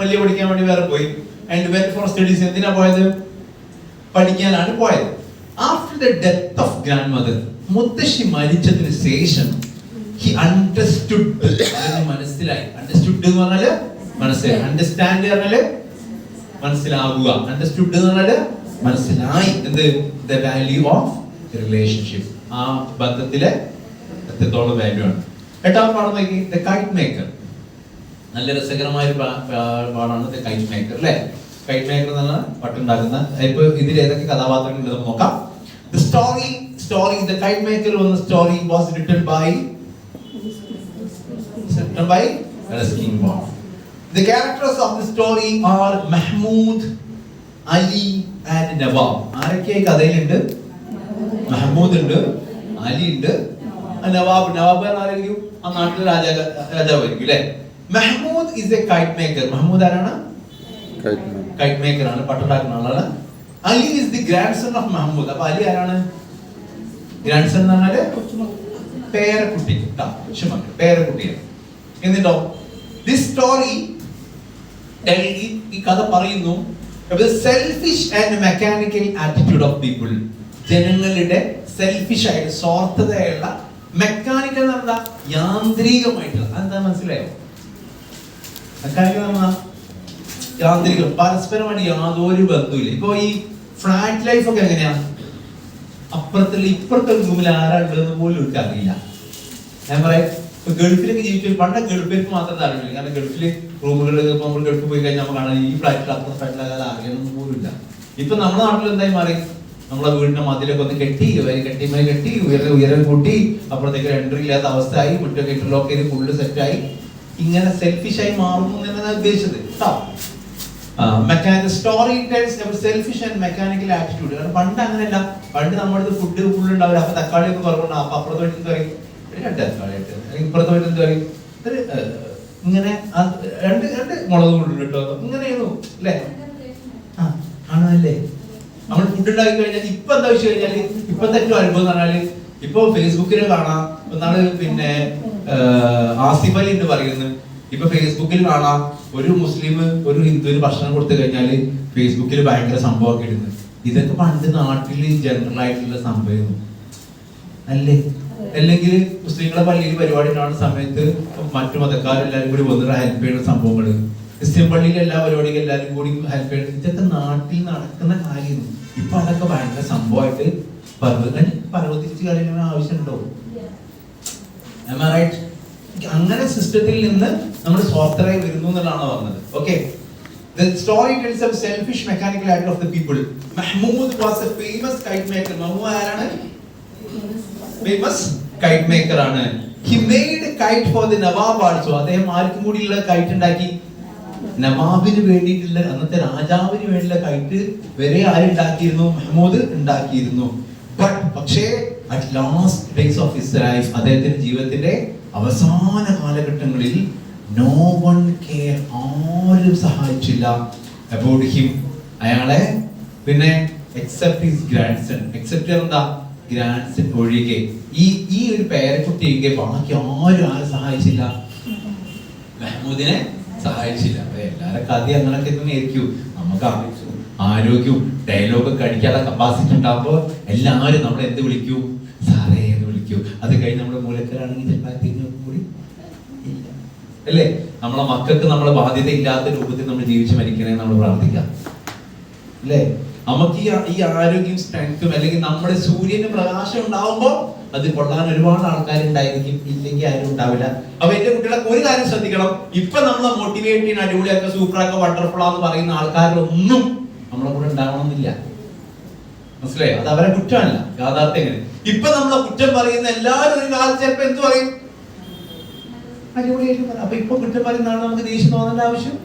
വലിയ പഠിക്കാൻ വേണ്ടി വേറെ പോയി. ആൻഡ് വെൻ ഫോർ സ്റ്റഡീസ് എന്തിനാ പോയത്? പഠിക്കാനാണ് പോയത്. After the death of grandmother മുത്തശ്ശി മരിച്ചതിന് ശേഷം ഹി അണ്ടർസ്റ്റുഡ് മനസ്സിലായി. അണ്ടർസ്റ്റുഡ് എന്ന് പറഞ്ഞാൽ മനസ്സിലായി. അണ്ടർസ്റ്റാൻഡ് പറഞ്ഞാൽ മനസ്സിലാവുക. അണ്ടർസ്റ്റുഡ് എന്ന് പറഞ്ഞാൽ മനസ്സിലായി. എന്ത്? ദ വാല്യൂ ഓഫ് റിലേഷൻഷിപ്പ് ആ ബന്ധത്തിലെ എത്രത്തോളം വാല്യൂ ആണ്. എട്ടാം പാഠം നോക്കി. ദ കൈറ്റ് മേക്കർ നല്ല രസകരമായ ഒരു പാടാണ് കൈറ്റ് മേക്കർ അല്ലേ? കൈറ്റ് മേക്കർ എന്ന് പറഞ്ഞാൽ പട്ടുണ്ടാക്കുന്ന ഇപ്പൊ ഇതിൽ ഏതൊക്കെ കഥാപാത്രങ്ങൾ നമുക്ക് നോക്കാം. The story story the kite maker വന്ന story was written by written by Ruskin Bond. The characters of the story are Mahmoud, Ali and Nawab. ആരൊക്കെ ഈ കഥയിലുണ്ട്? മഹ്മൂദ് ഉണ്ട് അലി ഉണ്ട് നവാബ് നവാബ് ആരായിരിക്കും? ആ നാട്ടിലെ രാജ രാജാവായിരിക്കും അല്ലെ? Mehmood is a kite maker Mehmood ആരാണ്? കൈറ്റ് മേക്കർ ആണ് പട്ടുണ്ടാക്കുന്ന ആളാണ്. Ali is the grandson of Mehmood. അപ്പൊ അലി ആരാണ്? ഗ്രാൻഡ് സൺ എന്ന് പറഞ്ഞാൽ പേരക്കുട്ടി പേരക്കുട്ടിയാണ്. എന്നിട്ടോ ദിസ് സ്റ്റോറി ഈ കഥ പറയുന്നു selfish and mechanical attitude of people ജനങ്ങളുടെ സെൽഫിഷ് ആയിട്ട് സ്വാർത്ഥതയുള്ള മെക്കാനിക്കൽ എന്താ യാന്ത്രികമായിട്ടുള്ള അതെന്താ മനസ്സിലായോ? എന്ന് പറഞ്ഞാൽ യാന്ത്രികം പരസ്പരമായിട്ട് യാതൊരു ബന്ധവുമില്ല. ഇപ്പൊ ഈ ഫ്ലാറ്റ് ലൈഫ് ഒക്കെ എങ്ങനെയാ? അപ്പുറത്തുള്ള ഇപ്പുറത്തെ റൂമിൽ ആരാളുണ്ടെന്ന് പോലും എനിക്ക് അറിയില്ല. ഞാൻ പറയാം ഇപ്പൊ ഗൾഫിലൊക്കെ ജീവിച്ചു പണ്ട് ഗൾഫിലേക്ക് മാത്രമേ അറിയില്ല കാരണം ഗൾഫിൽ റൂമുകളിൽ ഇപ്പൊ നമ്മൾ ഗൾഫ് പോയി കഴിഞ്ഞാൽ നമ്മൾ കാണാൻ ഈ ഫ്ലാറ്റിൽ അപ്പുറത്തെ ഫ്ലാറ്റിൽ അത് അറിയണമെന്ന് പോലും ഇല്ല. ഇപ്പൊ നമ്മുടെ നാട്ടിൽ എന്തായി മാറി? നമ്മളെ വീടിന്റെ മതിലൊക്കെ ഒന്ന് കെട്ടി വരി കെട്ടിമേ കെട്ടി ഉയരം ഉയരം കൂട്ടി അപ്പുറത്തേക്ക് എൻട്രി ഇല്ലാത്ത അവസ്ഥയായി മുറ്റൊക്കെ ഇന്റർലോക്ക് ഫുള്ള് സെറ്റായി ഇങ്ങനെ സെൽഫിഷായി മാറുന്നു എന്നാണ് ഉദ്ദേശിച്ചത്. കേട്ടോ mechanic story tells selfish and mechanical attitude കാരണം പണ്ട് അങ്ങനെയല്ല. പണ്ട് നമ്മുടെ ഫുഡ് ഫുൾ ഉണ്ടാവില്ല അപ്പൊ തക്കാളി ഒക്കെ കുറവുണ്ട്. അപ്പൊ അപ്പുറത്ത് പോയിട്ട് കറി. രണ്ട് തക്കാളി ഇട്ട്. അല്ലെങ്കിൽ ഇപ്പുറത്ത് പോയിട്ട് ഏർ, ഇങ്ങനെ രണ്ട് രണ്ട് മുളക് കൊണ്ടു കേട്ടോ. ഇങ്ങനെയായിരുന്നു. അല്ലേ? ആ ആണല്ലേ? നമ്മൾ ഫുഡ് ഉണ്ടാക്കി കഴിഞ്ഞാൽ ഇപ്പൊ എന്താ വെച്ച് കഴിഞ്ഞാൽ? ഇപ്പത്തെ ഏറ്റവും അനുഭവം എന്ന് പറഞ്ഞാൽ ഇപ്പൊ ഫേസ്ബുക്കിൽ കാണാം. എന്നാണ് പിന്നെ ആസിഫ് അലി എന്ന് പറയുന്നത്. ഇപ്പൊ ഫേസ്ബുക്കിൽ കാണാം ഒരു മുസ്ലിം ഒരു ഹിന്ദുവിന് ഭക്ഷണം കൊടുത്തു കഴിഞ്ഞാൽ ഫേസ്ബുക്കിൽ ഭയങ്കര സംഭവമൊക്കെ ഇടുന്നത്. ഇതൊക്കെ പണ്ട് നാട്ടിൽ ജനറൽ ആയിട്ടുള്ള സംഭവം അല്ലേ? അല്ലെങ്കിൽ മുസ്ലിങ്ങളെ പള്ളിയിൽ പരിപാടി ഉണ്ടാകുന്ന സമയത്ത് മറ്റു മതക്കാരെല്ലാരും കൂടി വന്നിട്ട് ഹെൽപ്പ് ചെയ്യുന്ന സംഭവങ്ങൾ. ക്രിസ്ത്യൻ പള്ളിയിൽ എല്ലാ പരിപാടിക്കും എല്ലാവരും കൂടി ഹെൽപ്പ് ചെയ്യുന്നത് ഇതൊക്കെ നാട്ടിൽ നടക്കുന്ന കാര്യമാണ് ഇപ്പൊ അതൊക്കെ ഭയങ്കര സംഭവമായിട്ട് പർവതൻ പർവതിച്ച് കാര്യങ്ങൾ ആവശ്യമുണ്ടോ? അങ്ങനെ സിസ്റ്റത്തിൽ നിന്ന് നമ്മൾ സ്വാർത്ഥരായി വരുന്നു എന്നുള്ളതാണ് പറഞ്ഞത്. Okay The story tells of selfish mechanical act of the people. Mahmoud was a famous kite maker. Mahmood ആരാണ്? ഫേമസ് കൈറ്റ് മേക്കർ ആണ്. He made kite for the Nawab also അദ്ദേഹം ആർക്കും കൂടിയുള്ള കൈറ്റ് ഉണ്ടാക്കി? നവാബിന് വേണ്ടിയിട്ടുള്ള അന്നത്തെ രാജാവിന് വേണ്ടിയുള്ള കൈറ്റ് വരെ ആരുണ്ടാക്കിയിരുന്നു മഹമ്മൂദ് ഉണ്ടാക്കിയിരുന്നു. ബട്ട് പക്ഷേ at last days of his life അദ്ദേഹത്തിന്റെ ജീവിതത്തിന്റെ അവസാന കാലഘട്ടങ്ങളിൽ നോ വൺ കെയർ ആരും സഹായിച്ചില്ല അബൌട്ട് ഹിം അയാളെ പിന്നെ except his grandson except എന്താ? ഗ്രാൻഡ് സൺ ഒഴികെ. ഈ ഈ ഒരു പേരക്കുട്ടി ഒഴികെ ബാക്കി ആരും ആരും സഹായിച്ചില്ല? മെഹമ്മൂദിനെ സഹായിച്ചില്ല. അപ്പൊ കഥ അങ്ങനൊക്കെ തന്നെ ആയിരിക്കും. നമുക്ക് ആരോഗ്യവും ഡയലോഗൊക്കെ അടിക്കാനുള്ള കപ്പാസിറ്റി ഉണ്ടാകുമ്പോൾ എല്ലാവരും നമ്മളെ എന്ത് വിളിക്കും? സാറേ എന്ന് വിളിക്കൂ. അത് കഴിഞ്ഞ് നമ്മുടെ തിരിഞ്ഞു കൂടി? അല്ലേ? നമ്മളെ മക്കൾക്ക് നമ്മളെ ബാധ്യത ഇല്ലാത്ത രൂപത്തിൽ നമ്മൾ ജീവിച്ച് മരിക്കണേ നമ്മൾ പ്രാർത്ഥിക്കാം. അല്ലേ? നമുക്ക് ഈ ഈ ആരോഗ്യം സ്ട്രെങ്ത്തും അല്ലെങ്കിൽ നമ്മുടെ സൂര്യന് പ്രകാശം ഉണ്ടാവുമ്പോൾ അത് കൊള്ളാൻ ഒരുപാട് ആൾക്കാരുണ്ടായിരിക്കും. ഇല്ലെങ്കിൽ ആരും ഉണ്ടാവില്ല. അപ്പൊ എന്റെ കുട്ടികളെ ഒരു കാര്യം ശ്രദ്ധിക്കണം. ഇപ്പൊ നമ്മളെ മോട്ടിവേറ്റ് ചെയ്യുന്ന അടിപൊളിയൊക്കെ സൂപ്പറാക്കെ വണ്ടർഫുൾ പറയുന്ന ആൾക്കാരിലൊന്നും നമ്മളെ കൂടെ ഉണ്ടാവണമെന്നില്ല. മനസ്സിലായോ? അത് അവരെ കുറ്റമല്ല. യാഥാർത്ഥ്യം എങ്ങനെ? ഇപ്പൊ നമ്മളെ കുറ്റം പറയുന്ന എല്ലാവരും ഒരു കാലത്ത് ചിലപ്പോ എന്ത് പറയും? അടിപൊളിയായിട്ട് പറ അപ്പൊ ഇപ്പൊ കുറ്റം പറയുന്നതാണ് നമുക്ക് ദേഷ്യം തോന്നേണ്ട ആവശ്യം?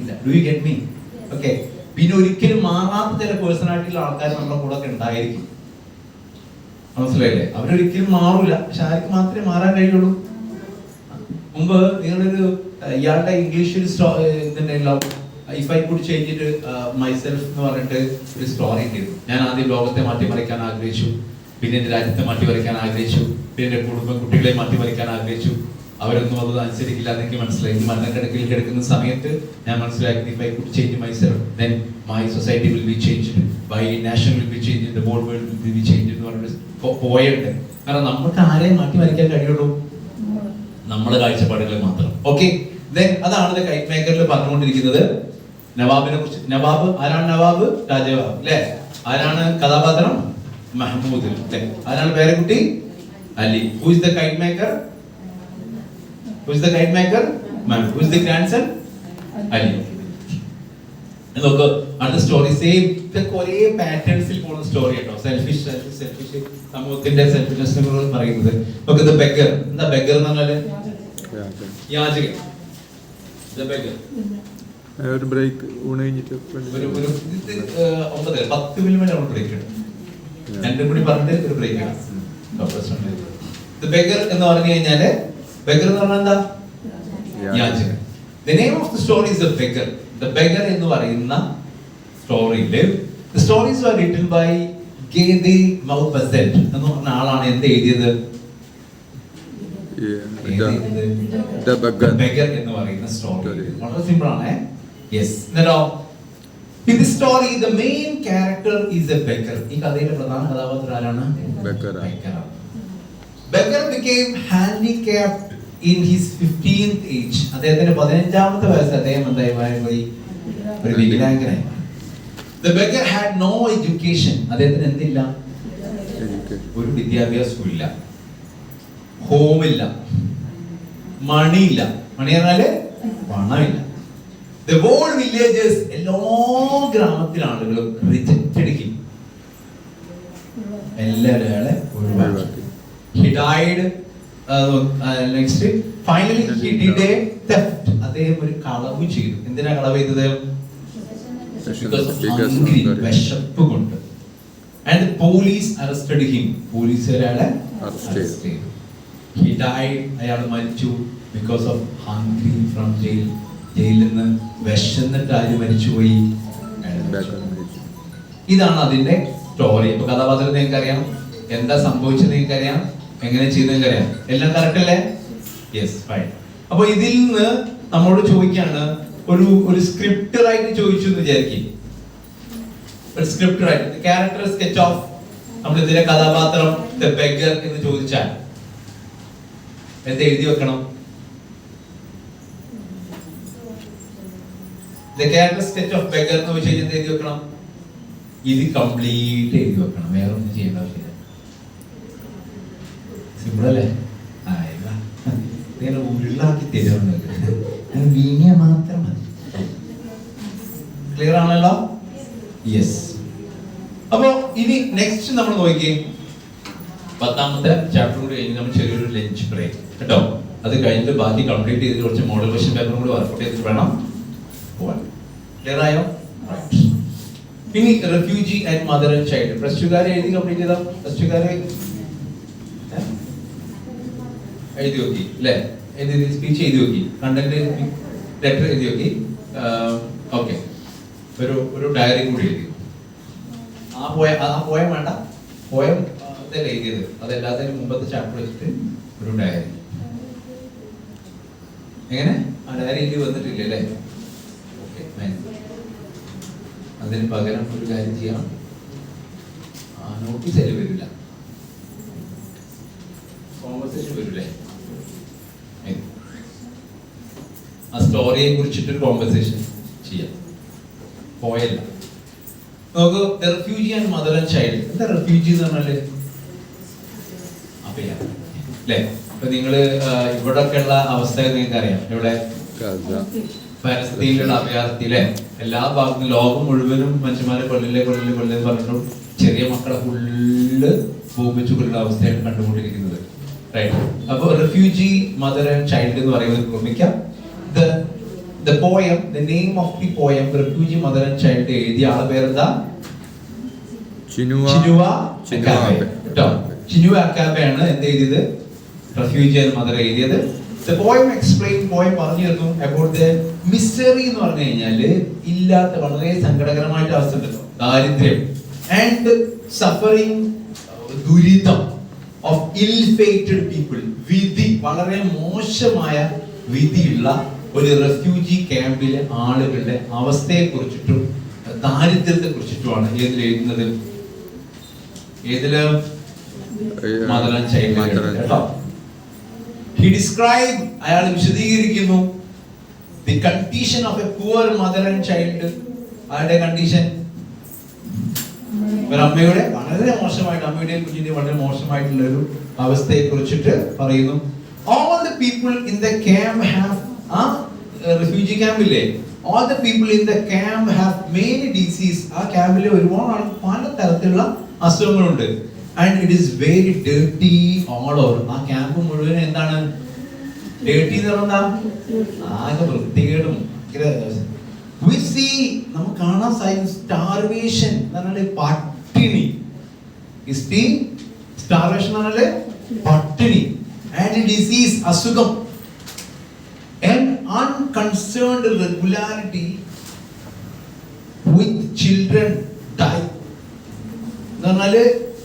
ഇല്ല. Do you get me okay പിന്നെ ഒരിക്കലും മാറാത്ത ചില പേഴ്സണാലിറ്റിയുള്ള ആൾക്കാർ നമ്മുടെ കൂടെ ഉണ്ടായിരിക്കും. മനസ്സിലായില്ലേ? അവരൊരിക്കലും മാറൂല. പക്ഷെ ആർക്ക് മാത്രമേ മാറാൻ കഴിയുള്ളൂ? മുമ്പ് നിങ്ങളൊരു ഇയാളുടെ ഇംഗ്ലീഷ് ഒരു ഇതുണ്ടായില്ലോ if I could change it myself എന്ന് പറഞ്ഞിട്ട് ഒരു സ്റ്റോറി ഉണ്ടായിരുന്നു ഞാൻ ആദ്യം ലോകത്തെ മാറ്റിമറിക്കാൻ ആഗ്രഹിച്ചു. പിന്നെ എന്റെ രാജ്യത്തെ മാറ്റിമറിക്കാൻ ആഗ്രഹിച്ചു. പിന്നെ എന്റെ കുടുംബം കുട്ടികളെ മാറ്റിമറിക്കാൻ ആഗ്രഹിച്ചു. അവരൊന്നും അത് അനുസരിക്കില്ല എനിക്ക് മനസ്സിലായി. മരണക്കിടക്കിൽ കിടക്കുന്ന സമയത്ത് ഞാൻ മനസ്സിലാക്കി if I could change myself then my society will be change by nation will be change the world will be change എന്ന് പറഞ്ഞിട്ട് പോയുണ്ട് കാരണം നമുക്ക് ആരെയും മാറ്റി മറിക്കാൻ കഴിയുള്ളൂ നമ്മുടെ കാഴ്ചപ്പാടുകൾ മാത്രം. ഓക്കെ അതാണ് കൈറ്റ് മേക്കറിൽ പറഞ്ഞുകൊണ്ടിരിക്കുന്നത്. നവാബിനെ കുറിച്ച് നവാബ് ആരാണ് നവാബ്? രാജവാബ് അല്ലേ? ആരാണ് കഥാപാത്രം? മഹ്മൂദ് അല്ലേ? ആരാണ് പേരക്കുട്ടി? Ali. Who is the kite maker who is the kite maker who is the grand Ali. നോക്ക് അടുത്ത സ്റ്റോറി സെയിം ഇതൊക്കെ ഒരേ പാറ്റേൺസിൽ പോകുന്ന സ്റ്റോറി കേട്ടോ സെൽഫിഷ് സെൽഫിഷ് സമൂഹത്തിന്റെ സെൽഫിഷ്നെസ് പറയുന്നത്. നോക്ക് ദ ബെഗർ. എന്താ ബെഗർ എന്ന് പറഞ്ഞാൽ? യാചകൻ. The beggar. ഒരു ബ്രേക്ക് ഊണ് കഴിഞ്ഞിട്ട് പത്ത് മിനിറ്റ് നമ്മൾ ബ്രേക്ക് ഇടും. രണ്ടും കൂടി പറഞ്ഞിട്ട് ഒരു ബ്രേക്ക് ദ ബെഗർ എന്ന് പറഞ്ഞു കഴിഞ്ഞാൽ ബെഗർ എന്ന് പറഞ്ഞാൽ എന്താ? യാചകൻ the name of the story is the beggar the beggar എന്ന് പറയുന്ന സ്റ്റോറിയിൽ the stories are written by Guy de Maupassant എന്ന് പറഞ്ഞ ആളാണ് എന്ത് എഴുതിയത്? The Beggar. ബെഗർ എന്ന് പറയുന്ന സ്റ്റോറി വളരെ സിമ്പിൾ ആണ്. യെസ് എന്നിട്ടോ ഇത് story the main character is a beggar ഈ കഥയിലെ പ്രധാന കഥാപാത്രം ആരാണ്? Beggar became handicapped in his 15th age. അദ്ദേഹത്തിന്റെ പതിനഞ്ചാമത്തെ വയസ്സ് അദ്ദേഹം എന്തായി ഒരു വികലാംഗനായി the beggar had no education അദ്ദേഹത്തിന് എന്തില്ല? ഒരു വിദ്യാഭ്യാസവും ഇല്ല. ഹോമില്ല മണിയില്ല മണി പറഞ്ഞാൽ പണമില്ല. ദ whole villages, എല്ലാ ഗ്രാമത്തിലെ ആളുകളും റിജക്റ്റഡ് ഹിം എല്ലാവരും അയാളെ ഒഴിവാക്കി he died next finally he did a theft അദ്ദേഹം ഒരു കളവ് ചെയ്തു. എന്തിനാ കളവ് ചെയ്തത്. വിശപ്പ് കൊണ്ട്. And police arrested him police അയാളെ അറസ്റ്റ് ചെയ്തു. ഹി ഡൈഡ് അയാൾ മരിച്ചു because of hungry from jail ജയിലിൽ നിന്ന് വിശന്നിട്ട് ആര് മരിച്ചുപോയി? ഇതാണ് അതിന്റെ സ്റ്റോറി ഇപ്പൊ കഥാപാത്രം നിങ്ങൾക്ക് അറിയാം എന്താ സംഭവിച്ചത് നിങ്ങൾക്ക് അറിയാം എങ്ങനെ ചെയ്തെന്ന് അറിയാം എല്ലാം കറക്റ്റ് അല്ലേ? യെസ് ഫൈൻ അപ്പൊ ഇതിൽ നിന്ന് നമ്മളോട് ചോദിക്കാണ് ഒരു ഒരു സ്ക്രിപ്റ്റ് റൈറ്റ് ചോദിച്ചു എന്ന് വിചാരിക്കും. ഒരു script write character sketch of നമ്മൾ ഇതിലെ കഥാപാത്രം ദ ബെഗർ എന്ന് ചോദിച്ചാൽ. എന്ത് എഴുതി വെക്കണം? The character sketch of beggar എന്ന് ചോദിച്ചു കഴിഞ്ഞാൽ എഴുതി വെക്കണം? ഇത് കംപ്ലീറ്റ് എഴുതി വെക്കണം. വേറെ ഒന്നും ചെയ്യേണ്ട ആവശ്യമില്ല. സിമ്പിൾ അല്ലേ? ആ. ഇങ്ങനെ ഉരുളാക്കി വീങ്ങിയ മാത്രം മതി. ക്ലിയർ ആണല്ലോ? യെസ് അപ്പോ ഇനി നെക്സ്റ്റ് നമ്മൾ നോക്കിയേ. പത്താമത്തെ ചാപ്റ്റർ കൂടി കഴിഞ്ഞ് നമ്മൾ ചെറിയൊരു ലഞ്ച് ബ്രേക്ക് കേട്ടോ? അത് കഴിഞ്ഞിട്ട് ബാക്കി കംപ്ലീറ്റ് ചെയ്ത് കുറച്ച് മോഡൽ ക്വസ്റ്റ്യൻ പേപ്പറും കൂടി വർക്കൗട്ട് ചെയ്തിട്ട് വേണം. പോവാൻ ക്ലിയർ ഇനി refugee and mother and child plus എഴുതി കംപ്ലീറ്റ് ചെയ്താൽ പ്ലസ് ടുക്കാരെ എഴുതി നോക്കി അല്ലേ? എഴുതി സ്പീച്ച് എഴുതി നോക്കി. കണ്ടന്റ് ലെറ്റർ എഴുതി നോക്കി. ഓക്കെ ഒരു ഒരു ഡയറി കൂടി എഴുതി ആ പോയ ആ പോയം വേണ്ട. പോയം അതല്ല എഴുതിയത്. അതല്ലാതെ മുമ്പത്തെ ചാപ്റ്റർ വെച്ചിട്ട് ഒരു ഡയറി എങ്ങനെ? ആ ഡയറി എഴുതി വന്നിട്ടില്ല അല്ലേ? ഓക്കെ അതിന് പകരം ഒരു കാര്യം ചെയ്യാം. ആ നോട്ടീസ് അതിൽ വരില്ല. കോൺവെർസേഷൻ വരില്ലേ? ആ സ്റ്റോറിയെ കുറിച്ചിട്ടൊരു കോൺവെർസേഷൻ ചെയ്യാം. പോയല്ല. നമുക്ക് refugee and mother and child എന്താ റെഫ്യൂജി എന്ന് പറഞ്ഞാൽ? അഭയ അല്ലേ? അപ്പൊ നിങ്ങൾ ഇവിടെ ഒക്കെ ഉള്ള അവസ്ഥ നിങ്ങൾക്ക് അറിയാം. ഇവിടെ പരസ്യത്തിലുള്ള അഭയാർത്ഥി അല്ലേ എല്ലാ ഭാഗത്തും ലോകം മുഴുവനും മനുഷ്യന്മാരെ കൊല്ലില്ലേ കൊല്ലില്ലേ കൊല്ലില്ലേ പറഞ്ഞിട്ടും ചെറിയ മക്കളെ ഫുള്ള് ഭൂമിച്ചു കൊല്ലുന്ന അവസ്ഥയാണ് കണ്ടുകൊണ്ടിരിക്കുന്നത്. റൈറ്റ് അപ്പോൾ റിഫ്യൂജി മദർ ആൻഡ് ചൈൽഡ് എന്ന് പറയുന്നത് ഓർമ്മിക്കാം the the poem the name of the poem refugee mother and child എഴുതിയ ആളെ പേരെന്താ? ചിനുവ ചിനുവ അക്കാബയാണ് എന്ത് എഴുതിയത്? റെഫ്യൂജി ആൻഡ് മദർ എഴുതിയത്. ദ പോയം എക്സ്പ്ലെയിൻ പോയം പറഞ്ഞു തരുന്നു അബൌട്ട് ദ മിസ്റ്ററി എന്ന് പറഞ്ഞു കഴിഞ്ഞാൽ ഇല്ലാത്ത വളരെ സങ്കടകരമായിട്ട് അവസ്ഥ ഉണ്ടല്ലോ ദാരിദ്ര്യം ആൻഡ് സഫറിങ് ദുരിതം ഓഫ് ഇൽ ഫേറ്റഡ് പീപ്പിൾ വിധി വളരെ മോശമായ വിധിയുള്ള ഒരു റെഫ്യൂജി ക്യാമ്പിലെ ആളുകളുടെ അവസ്ഥയെ കുറിച്ചിട്ടും ദാരിദ്ര്യത്തെ കുറിച്ചിട്ടുമാണ് ഏതിൽ എഴുതുന്നത്? ഏതിൽ? മദർ ചൈന കേട്ടോ. ഹി ഡിസ്ക്രൈബ് അയാൾ വിശദീകരിക്കുന്നു the condition of a poor mother and child ആരുടെ കണ്ടീഷൻ ഒരു അമ്മയുടെ വളരെ മോശമായിട്ട് അമ്മയുടെയും കുഞ്ഞിന്റെയും വളരെ മോശമായിട്ടുള്ള ഒരു അവസ്ഥയെ കുറിച്ചിട്ട് പറയുന്നു. All the people in the camp have ആ refugee ക്യാമ്പില്ലേ all the people in the camp have main disease ആ ക്യാമ്പിലെ ഒരുപാട് പല തരത്തിലുള്ള അസുഖങ്ങളുണ്ട്. And it is very dirty all over ആ ക്യാമ്പ് മുഴുവൻ എന്താണ്? ഡേർട്ടി എന്ന് പറഞ്ഞാൽ ആകെ വൃത്തികേടും. see നമുക്ക് കാണാൻ സാധിക്കും സ്റ്റാർവേഷൻ പട്ടിണി. സ്റ്റാർവേഷൻ പട്ടിണി. ആൻഡ് ഡിസീസ് അസുഖം. Unconcerned regularity with children die. എന്ന് പറഞ്ഞാൽ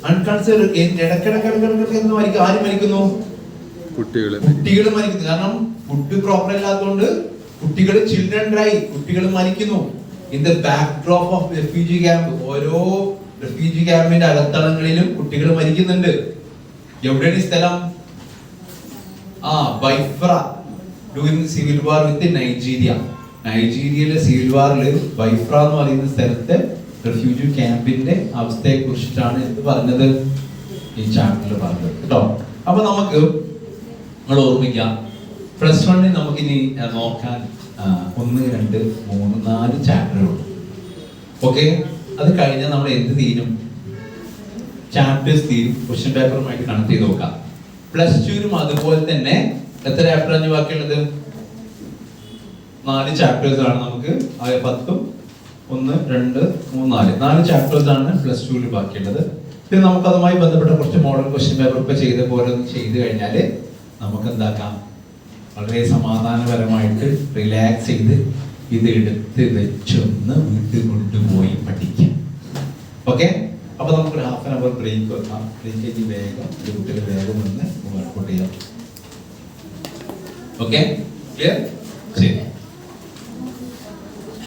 അൺകൺസേർഡ് ഇടക്കിടക്ക് ഇടക്കിടക്ക് എന്ന് മരിക്കും ആര് മരിക്കുന്നു കുട്ടികളെ കുട്ടികൾ മരിക്കുന്നു കാരണം ഫുഡ് പ്രോപ്പർ ഇല്ലാത്തതുകൊണ്ട് കുട്ടികൾ ചിൽഡ്രൻ ഡ്രൈ കുട്ടികൾ മരിക്കുന്നു in the backdrop of refugee camp ഓരോ റെഫ്യൂജി ക്യാമ്പിന്റെ അകത്തളങ്ങളിലും കുട്ടികൾ മരിക്കുന്നുണ്ട് എവിടെയാണ് ഈ സ്ഥലം ആ Biafra during civil war with Nigeria നൈജീരിയയിലെ civil വാറിൽ ബൈഫ്ര എന്ന് പറയുന്ന സ്ഥലത്തെ റെഫ്യൂജി ക്യാമ്പിന്റെ അവസ്ഥയെ കുറിച്ചിട്ടാണ് എന്ത് പറഞ്ഞത്? ഈ ചാനലിൽ പറഞ്ഞത്. കേട്ടോ? അപ്പൊ നമുക്ക് നമ്മൾ ഓർമ്മിക്കാം പ്ലസ് വണ്ണിൽ നമുക്കിനി നോക്കാൻ ഒന്ന് രണ്ട് മൂന്ന് നാല് ചാപ്റ്ററുകളുണ്ട് ഓക്കെ അത് കഴിഞ്ഞാൽ നമ്മൾ എന്ത് തീരും? ചാപ്റ്റേഴ്സ് തീരും. ക്വസ്റ്റ്യൻ പേപ്പറുമായിട്ട് കണക്ട് ചെയ്ത് നോക്കാം പ്ലസ് ടുവിനും അതുപോലെ തന്നെ എത്ര ചാപ്റ്റർ ആണ് ബാക്കിയുള്ളത്? നാല് ചാപ്റ്റേഴ്സ് ആണ് നമുക്ക്. പത്തും ഒന്ന് രണ്ട് മൂന്ന് നാല്. നാല് ചാപ്റ്റേഴ്സ് ആണ് പ്ലസ് ടുവിൽ ബാക്കിയുള്ളത്. പിന്നെ നമുക്ക് അതുമായി ബന്ധപ്പെട്ട കുറച്ച് മോഡൽ ക്വസ്റ്റ്യൻ പേപ്പർ ഒക്കെ ചെയ്ത പോലെ ഒന്ന് ചെയ്ത് കഴിഞ്ഞാൽ നമുക്ക് എന്താക്കാം വളരെ സമാധാനപരമായിട്ട് റിലാക്സ് ചെയ്ത് ഇത് എടുത്ത് വെച്ചൊന്ന് വീട്ടിൽ കൊണ്ടുപോയി പഠിക്കാം. ഓക്കെ അപ്പൊ നമുക്കൊരു ഹാഫ് ആൻ അവർ ബ്രേക്ക് വെക്കാം. ബ്രേക്ക് കഴിഞ്ഞ് വേഗം കുട്ടികൾ വേഗം ഒന്ന് വർക്കൗട്ട് ചെയ്യാം. ഓക്കെ ക്ലിയർ ശരി.